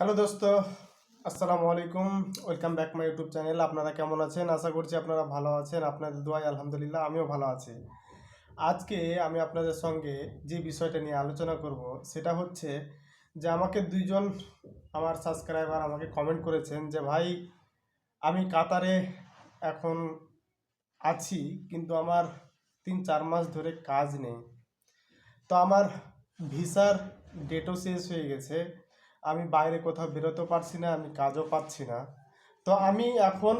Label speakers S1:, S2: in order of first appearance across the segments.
S1: Hello দোস্ত, আসসালামু আলাইকুম। Welcome back my YouTube channel. আপনারা কেমন আছেন? আশা করছি আপনারা ভালো আছেন। আপনাদের দোয়াই আলহামদুলিল্লাহ আমিও ভালো আছি। আজকে আমি আপনাদের সঙ্গে যে বিষয়টা নিয়ে আলোচনা করব, সেটা হচ্ছে যে আমাকে দুইজন আমার সাবস্ক্রাইবার আমাকে কমেন্ট করেছেন যে, ভাই, আমি কাতারে এখন আছি, কিন্তু আমার তিন চার মাস ধরে কাজ নেই। তো আমার ভিসার ডেটও শেষ হয়ে গেছে। আমি বাইরে কোথাও বেরোতে পারছি না, আমি কাজও পাচ্ছি না। তো আমি এখন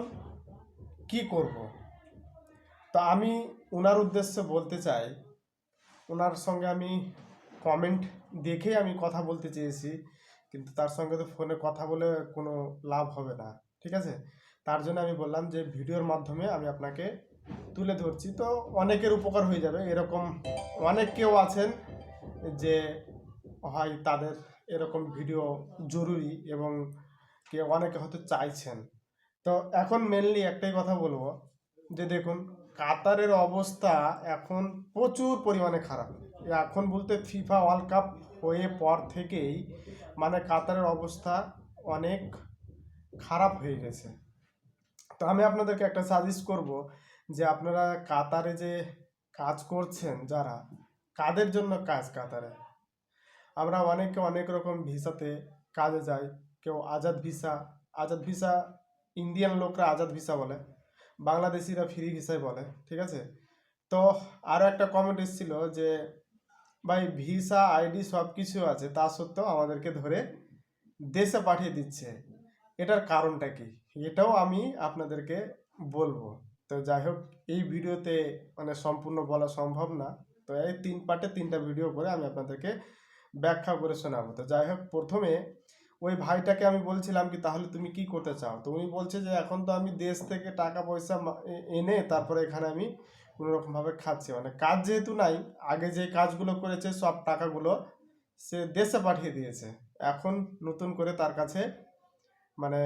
S1: কি করব? তো আমি ওনার উদ্দেশ্যে বলতে চাই ওনার সঙ্গে আমি কমেন্ট দেখে আমি কথা বলতে চেয়েছি, কিন্তু তার সঙ্গে তো ফোনে কথা বলে কোনো লাভ হবে না, ঠিক আছে? তার জন্য আমি বললাম যে ভিডিওর মাধ্যমে আমি আপনাকে তুলে ধরছি। তো অনেকের উপকার হয়ে যাবে। এরকম অনেক কেউ আছেন যে হয় তাদের এরকম ভিডিও জরুরি এবং কে অনেকে হয়তো চাইছেন। তো এখন মেনলি একটাই কথা বলব যে দেখুন, কাতারের অবস্থা এখন প্রচুর পরিমাণে খারাপ। এখন বলতে ফিফা ওয়ার্ল্ড কাপ হয়ে পর থেকেই মানে কাতারের অবস্থা অনেক খারাপ হয়ে গেছে। তো আমি আপনাদেরকে একটা সাজেস্ট করব যে আপনারা কাতারে যে কাজ করছেন যারা, কাদের জন্য কাজ কাতারে? আমরা অনেকে অনেক রকম ভিসাতে কাজে যাই। কেউ আজাদ ভিসা আজাদ ভিসা ইন্ডিয়ান লোকরা আজাদ ভিসা বলে, বাংলাদেশিরা ফ্রি ভিসাই বলে, ঠিক আছে? তো আরও একটা কমেন্ট এসেছিল যে, ভাই, ভিসা আইডি সব কিছু আছে, তা সত্ত্বেও আমাদেরকে ধরে দেশে পাঠিয়ে দিচ্ছে। এটার কারণটা কি? এটাও আমি আপনাদেরকে বলব। তো যাই হোক, এই ভিডিওতে মানে সম্পূর্ণ বলা সম্ভব না। তো এই তিন পার্টে তিনটা ভিডিও করে আমি আপনাদেরকে ব্যাখ্যা করে শোনাবো। তো যাই হোক, প্রথমে ওই ভাইটাকে আমি বলছিলাম কি, তাহলে তুমি কি করতে চাও? তো উনি বলছে যে, এখন তো আমি দেশ থেকে টাকা পয়সা এনে তারপরে এখানে আমি কোনো রকমভাবে খাচ্ছি। মানে কাজ যেহেতু নাই, আগে যে কাজগুলো করেছে সব টাকাগুলো সে দেশে পাঠিয়ে দিয়েছে। এখন নতুন করে তার কাছে মানে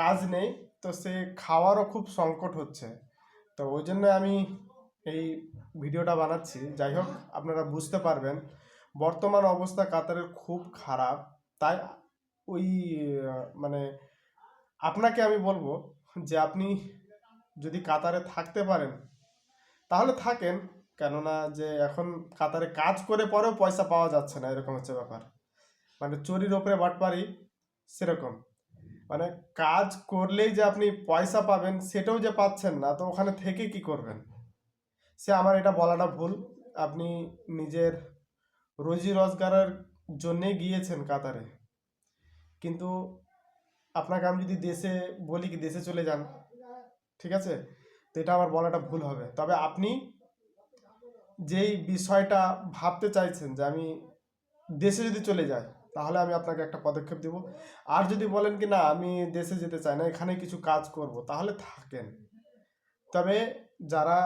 S1: কাজ নেই, তো সে খাওয়ারও খুব সংকট হচ্ছে। তো ওই জন্য আমি এই ভিডিওটা বানাচ্ছি। যাই হোক, আপনারা বুঝতে পারবেন বর্তমান অবস্থা কাতারের খুব খারাপ। তাই ওই মানে আপনাকে আমি বলব যে আপনি যদি কাতারে থাকতে পারেন, তাহলে থাকেন। কেননা যে এখন কাতারে কাজ করে পরেও পয়সা পাওয়া যাচ্ছে না, এরকম হচ্ছে ব্যাপার। মানে চুরির ওপরে বাটপারি, সেরকম। মানে কাজ করলেই যে আপনি পয়সা পাবেন, সেটাও যে পাচ্ছেন না, তো ওখানে থেকে কি করবেন? সে আমার এটা বলাটা ভুল। আপনি নিজের রুজি রোজগারের জন্যে গিয়েছেন কাতারে। কিন্তু আপনাকে আমি যদি দেশে বলি কি, দেশে চলে যান, ঠিক আছে? তো এটা আমার বলাটা ভুল হবে। তবে আপনি যেই বিষয়টা ভাবতে চাইছেন যে আমি দেশে যদি চলে যাই, তাহলে আমি আপনাকে একটা পদক্ষেপ দেব। আর যদি বলেন কি, না, আমি দেশে যেতে চাই না, এখানে কিছু কাজ করব তাহলে থাকেন। তবে যারা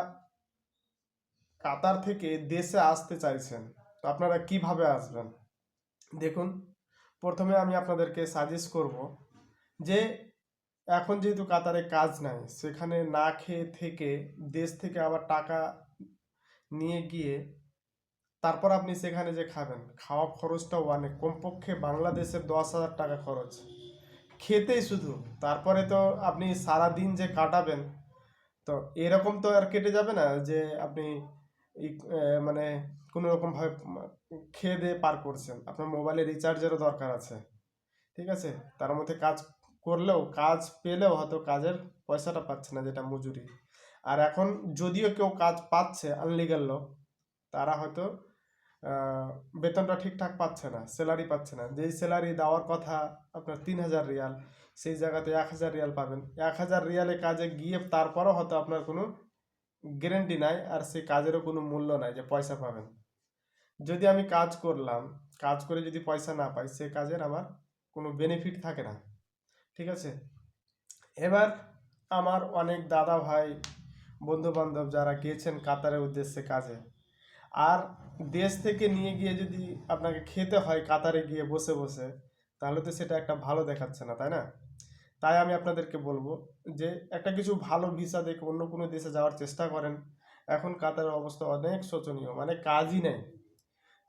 S1: কাতার থেকে দেশে আসতে চাইছেন তো আপনারা কীভাবে আসবেন? দেখুন, প্রথমে আমি আপনাদেরকে সাজেস্ট করব যে এখন যেহেতু কাতারে কাজ নাই, সেখানে না খেয়ে থেকে দেশ থেকে আবার টাকা নিয়ে গিয়ে তারপর আপনি সেখানে যে খাবেন, খাওয়া খরচটাও অনেক কমপক্ষে বাংলাদেশের দশ হাজার টাকা খরচ। খেতেই শুধু, তারপরে তো আপনি সারা দিন যে কাটাবেন, তো এরকম তো আর কেটে যাবে না যে আপনি মানে কোনো রকমভাবে খেয়ে দিয়ে পার করছেন। আপনার মোবাইলে রিচার্জেরও দরকার আছে। ঠিক আছে? তার মধ্যে কাজ করলেও, কাজ পেলেও হয়তো কাজের পয়সাটা পাচ্ছে না যেটা মজুরি। আর এখন যদিও কেউ কাজ পাচ্ছে আনলিগাল লোক, তারা হয়তো বেতনটা ঠিকঠাক পাচ্ছে না স্যালারি পাচ্ছে না। যেই স্যালারি দেওয়ার কথা আপনার তিন হাজার রিয়াল, সেই জায়গাতে এক হাজার রিয়াল পাবেন। এক হাজার রিয়ালে কাজে গিয়ে তারপরও হয়তো আপনার কোনো গ্যারেন্টি নাই আর সে কাজেরও কোনো মূল্য নাই যে পয়সা পাবেন। যদি আমি কাজ করলাম, কাজ করে যদি পয়সা না পাই, সে কাজের আমার কোনো বেনিফিট থাকে না। ঠিক আছে? এবার আমার অনেক দাদা ভাই বন্ধু বান্ধব যারা গিয়েছেন কাতারের উদ্দেশ্যে কাজে, আর দেশ থেকে নিয়ে গিয়ে যদি আপনাকে খেতে হয় কাতারে গিয়ে বসে বসে, তাহলে তো সেটা একটা ভালো দেখাচ্ছে না, তাই না? তাই আমি আপনাদেরকে বলব যে একটা কিছু ভালো ভিসা দেখে অন্য কোনো দেশে যাওয়ার চেষ্টা করেন। এখন কাতারের অবস্থা অনেক শোচনীয় মানে কাজই নেই।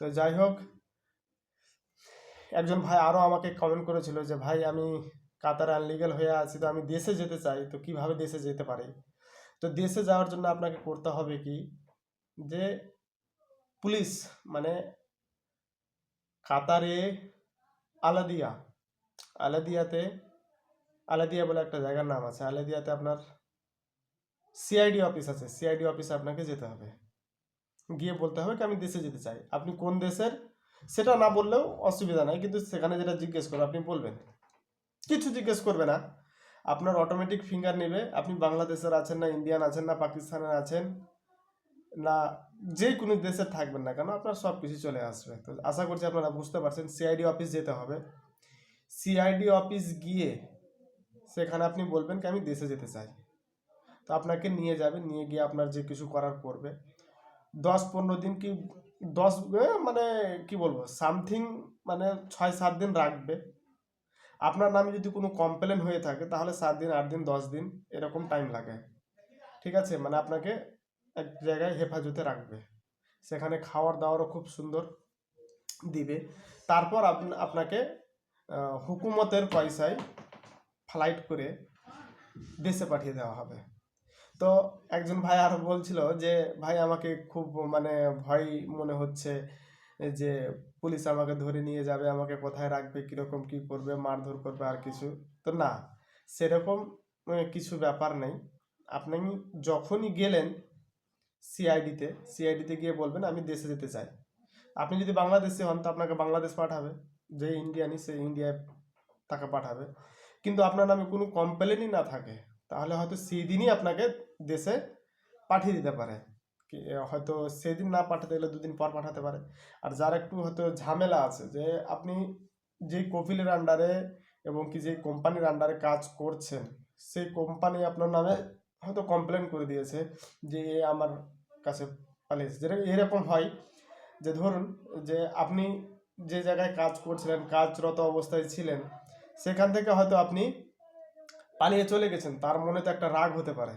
S1: তো যাই হোক, একজন ভাই আরও আমাকে কমেন্ট করেছিল যে, ভাই, আমি কাতারে আনলিগাল হয়ে আছি, তো আমি দেশে যেতে চাই, তো কীভাবে দেশে যেতে পারি? তো দেশে যাওয়ার জন্য আপনাকে করতে হবে কি? যে পুলিশ মানে কাতারে আলাদিয়া, আলাদিয়াতে আলাদিয়া বলে একটা জায়গার নাম আছে। আলাদিয়াতে আপনার সিআইডি অফিস আছে। সিআইডি অফিসে আপনাকে যেতে হবে। গিয়ে বলতে হবে কি, আমি দেশে যেতে চাই। আপনি কোন দেশের সেটা না বললেও অসুবিধা নাই, কিন্তু সেখানে যেটা জিজ্ঞেস করবে, আপনি বলবেন। কিছু জিজ্ঞেস করবে না। আপনার অটোমেটিক ফিঙ্গার নেবে। আপনি বাংলাদেশের আছেন না ইন্ডিয়ান আছেন না, পাকিস্তানের আছেন না, যে কোনো দেশের থাকবেন না কেন, আপনার সব কিছু চলে আসবে। তো আশা করছি আপনারা বুঝতে পারছেন সিআইডি অফিস যেতে হবে। সিআইডি অফিস গিয়ে সেখানে আপনি বলবেন কি, আমি দেশে যেতে চাই। তো আপনাকে নিয়ে যাবে, নিয়ে গিয়ে আপনার যে কিছু করার করবে। দশ পনেরো দিন কি, দশ মানে কি বলব, সামথিং মানে ছয় সাত দিন রাখবে। আপনার নামে যদি কোনো কমপ্লেন হয়ে থাকে, তাহলে সাত দিন, আট দিন, দশ দিন এরকম টাইম লাগে। ঠিক আছে? মানে আপনাকে এক জায়গায় হেফাজতে রাখবে। সেখানে খাওয়ার দাওয়ারও খুব সুন্দর দিবে। তারপর আপ- আপনাকে হুকুমতের পয়সায় ফ্লাইট করে দেশে পাঠিয়ে দেওয়া হবে। তো একজন ভাই আরও বলছিল যে, ভাই, আমাকে খুব মানে ভয় মনে হচ্ছে যে, পুলিশ আমাকে ধরে নিয়ে যাবে, আমাকে কোথায় রাখবে, কীরকম কি করবে, মারধর করবে, আর কিছু। তো না, সেরকম কিছু ব্যাপার নেই। আপনি যখনই গেলেন সিআইডিতে সিআইডিতে গিয়ে বলবেন, আমি দেশে যেতে চাই। আপনি যদি বাংলাদেশে হন, তো আপনাকে বাংলাদেশ পাঠাবে, যে ইন্ডিয়ানি সে ইন্ডিয়ায় তাকে পাঠাবে। কিন্তু আপনার নামে কোনো কমপ্লেনই না থাকে, তাহলে হয়তো সেই দিনই আপনাকে দেশে পাঠিয়ে দিতে পারে। হয়তো সেদিন না পাঠাতে গেলে দুদিন পর পাঠাতে পারে। আর যার একটু হয়তো ঝামেলা আছে যে, আপনি যেই কপিলের আন্ডারে এবং কি যে কোম্পানির আন্ডারে কাজ করছেন, সেই কোম্পানি আপনার নামে হয়তো কমপ্লেন করে দিয়েছে যে, এ আমার কাছে পালিয়েছে। যেটা এরকম হয় যে, ধরুন যে, আপনি যে জায়গায় কাজ করছিলেন, কাজরত অবস্থায় ছিলেন সেখান থেকে হয়তো আপনি পালিয়ে চলে গেছেন, তার মনে তো একটা রাগ হতে পারে।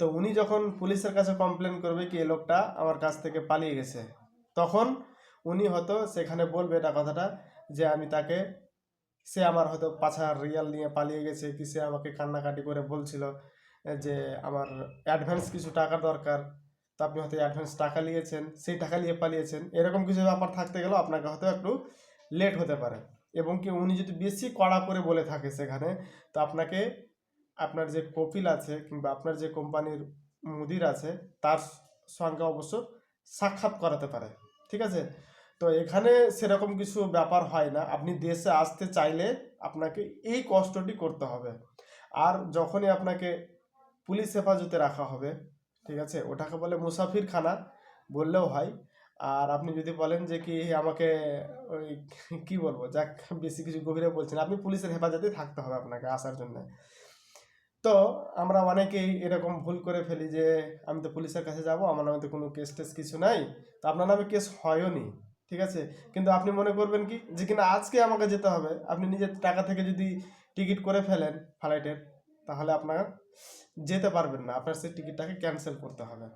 S1: তো উনি যখন পুলিশের কাছে কমপ্লেন করবে কি এ লোকটা আমার কাছ থেকে পালিয়ে গেছে, তখন উনি হয়তো সেখানে বলবে এটা কথাটা যে, আমি তাকে, সে আমার হয়তো হাজার রিয়াল নিয়ে পালিয়ে গেছে, কি সে আমাকে কান্নাকাটি করে বলছিল যে, আমার অ্যাডভান্স কিছু টাকা দরকার, তো আপনি হয়তো অ্যাডভান্স টাকা নিয়েছেন, সেই টাকা নিয়ে পালিয়েছেন। এরকম কিছু ব্যাপার থাকতে গেলেও আপনাকে হয়তো একটু লেট হতে পারে। এবং কি উনি যদি বেশি কড়া করে বলে থাকে সেখানে, তো আপনাকে আপনার যে কপিল আছে কিংবা আপনার যে কোম্পানির মুদির আছে, তার সঙ্গে অবশ্য সাক্ষাৎ করাতে পারে। ঠিক আছে? তো এখানে সেরকম কিছু ব্যাপার হয় না। আপনি দেশে আসতে চাইলে আপনাকে এই কষ্টটি করতে হবে। আর যখনই আপনাকে পুলিশ হেফাজতে রাখা হবে, ঠিক আছে? ওটাকে বলে মুসাফির খানা বললেও হয়। আর আপনি যদি বলেন যে কি আমাকে ওই কি বলব, যাক, বেশি কিছু গভীরে বলছেন আপনি পুলিশের হেফাজতে থাকতে হবে আপনাকে আসার জন্য। তো আমরা অনেকেই এরকম ভুল করে ফেলি যে, আমি তো পুলিশের কাছে যাব, আমার নামে তো কোনো কেস টেস কিছু নাই। তো আপনার নামে কেস হয়ও নি ঠিক আছে? কিন্তু আপনি মনে করবেন কি, যে কিনা আজকে আমাকে যেতে হবে, আপনি নিজের টাকা থেকে যদি টিকিট করে ফেলেন ফ্লাইটের তাহলে আপনার যেতে পারবেন না। আপনার সেই টিকিটটাকে ক্যান্সেল করতে হবে।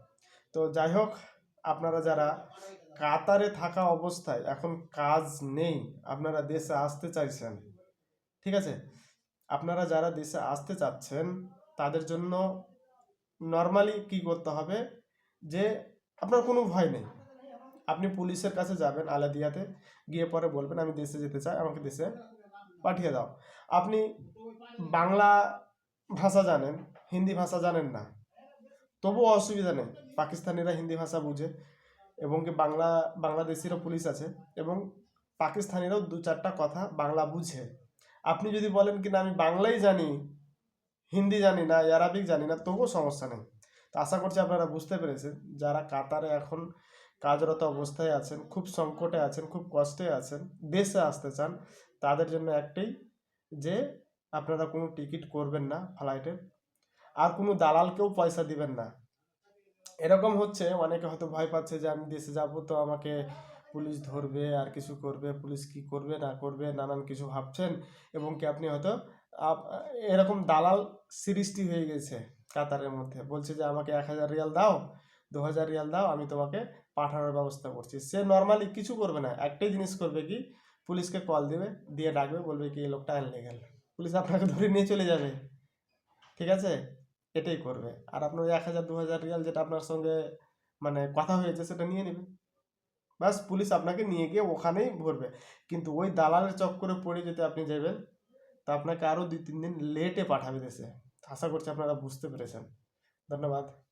S1: তো যাই হোক, আপনারা যারা কাতারে থাকা অবস্থায় এখন কাজ নেই, আপনারা দেশে আসতে চাইছেন। ঠিক আছে? আপনারা যারা দেশে আসতে চাচ্ছেন, তাদের জন্য নর্মালি কি করতে হবে? যে আপনার কোনো ভয় নেই। আপনি পুলিশের কাছে যাবেন আলাদিয়াতে, গিয়ে পরে বলবেন, আমি দেশে যেতে চাই, আমাকে দেশে পাঠিয়ে দাও। আপনি বাংলা ভাষা জানেন, হিন্দি ভাষা জানেন না। তবুও অসুবিধা নেই। পাকিস্তানিরা হিন্দি ভাষা বুঝে। এবং কি বাংলা, বাংলাদেশিরও পুলিশ আছে এবং পাকিস্তানিরাও দু চারটা কথা বাংলা বুঝে। আপনি যদি বলেন কি না আমি বাংলাই জানি, হিন্দি জানি না আরবিক জানি না, তবুও সমস্যা নেই। তো আশা করছি আপনারা বুঝতে পেরেছেন, যারা কাতারে এখন কাজরত অবস্থায় আছেন, খুব সংকটে আছেন, খুব কষ্টে আছেন, দেশে আসতে চান, তাদের জন্য একটাই যে আপনারা কোনো টিকিট করবেন না ফ্লাইটের, আর কোনো দালালকেও পয়সা দিবেন না। এরকম হচ্ছে, অনেকে হয়তো ভয় পাচ্ছে যে আমি দেশে যাব তো আমাকে পুলিশ ধরবে, আর কিছু করবে, পুলিশ কি করবে, না করবে, নানান কিছু ভাবছেন এবং কি আপনি হয়তো এরকম দালাল সৃষ্টি হয়ে গেছে কাতারের মধ্যে। বলছে যে আমাকে এক হাজার রিয়াল দাও, দু হাজার রিয়াল দাও, আমি তোমাকে পাঠানোর ব্যবস্থা করছি। সে নর্মালি কিছু করবে না, একটাই জিনিস করবে কি, পুলিশকে কল দিবে, দিয়ে ডাকবে, বলবে কি, এই লোকটা আনলিগাল পুলিশ আপনাকে ধরে নিয়ে চলে যাবে। ঠিক আছে? এটাই করবে। আর আপনার ওই এক হাজার, দু হাজার রিয়াল যেটা আপনার সঙ্গে মানে কথা হয়েছে সেটা নিয়ে নেবে। ব্যাস, পুলিশ আপনাকে নিয়ে গিয়ে ওখানেই ভরবে। কিন্তু ওই দালালের চক্করে পড়ে যদি আপনি যাবেন, তা আপনাকে আরও দুই, তিন দিন লেটে পাঠাবে দেশে। আশা করছি আপনারা বুঝতে পেরেছেন। ধন্যবাদ।